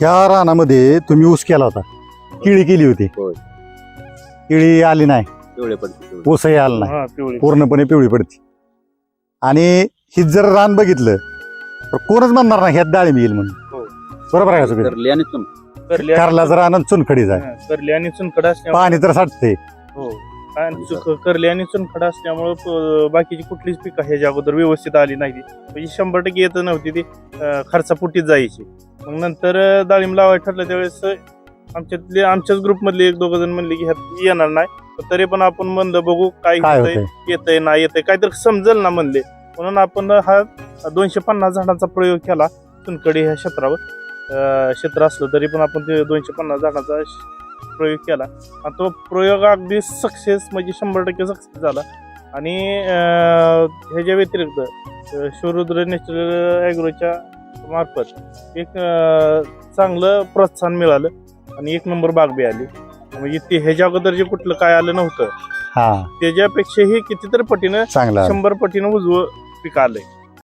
ह्या रानामध्ये तुम्ही ऊस केला होता. किळी केली होती. होय. किळी आली नाही. पिवळे पडते पिवळे. ऊसही आला नाही. हा पिवळी. पूर्णपणे पिवळी पडते. आणि ही जर रान बघितलं तर कोणच म्हणणार नाही ह्यात डाळिंब येईल म्हणून. हो. बरोबर आहे का सगळं करली आणि चुन. करली आणि- कारला जर चुनखडीच आहे. हा, करली आणि चुनखडा असल्यामुळे पाणी तर साठते हो. आणि चुक- करली आणि चुनखडा असल्यामुळं प- बाकीची कुठलीच पिकं ह्याच्या अगोदर व्यवस्थित आली नाही म्हणजे शंभर टक्के येत नव्हती ती अं, खर्चापोटीच जायची. मग नंतर डाळिंब लावायला ठरलं त्यावेळेस आमच्यातले आमच्याच ग्रुपमधले एक दोघ जण म्हणले की ह्यात येणार नाही. पण तरी पण आपण म्हणलं बघू काय काय होतंय होतंय? येतंय नाही येतंय. काहीतरी समजेल ना म्हणले. म्हणून आपण हा दोनशे पन्नास झाडांचा प्रयोग केला चुनकडी ह्या क्षेत्रावर. अं, क्षेत्र असलं तरी पण आपण ते दोनशे पन्नास झाडांचा श- प्रयोग केला. आणि तो प्रयोग अगदी सक्सेस म्हणजे शंभर टक्के सक्सेस झाला. आणि अं, ह्याच्या व्यतिरिक्त अं, शिवरुद्र नॅचरल ॲग्रोच्या मार्फत एक चांगलं प्रोत्साहन मिळालं आणि एक नंबर बाग बी आली. म्हणजे ते ह्याच्या अगोदर जे कुठलं काय आलं नव्हतं हा. त्याच्यापेक्षाही कितीतरी पटीनं चांगला शंभर पटीनं उजवं पीक आलंय.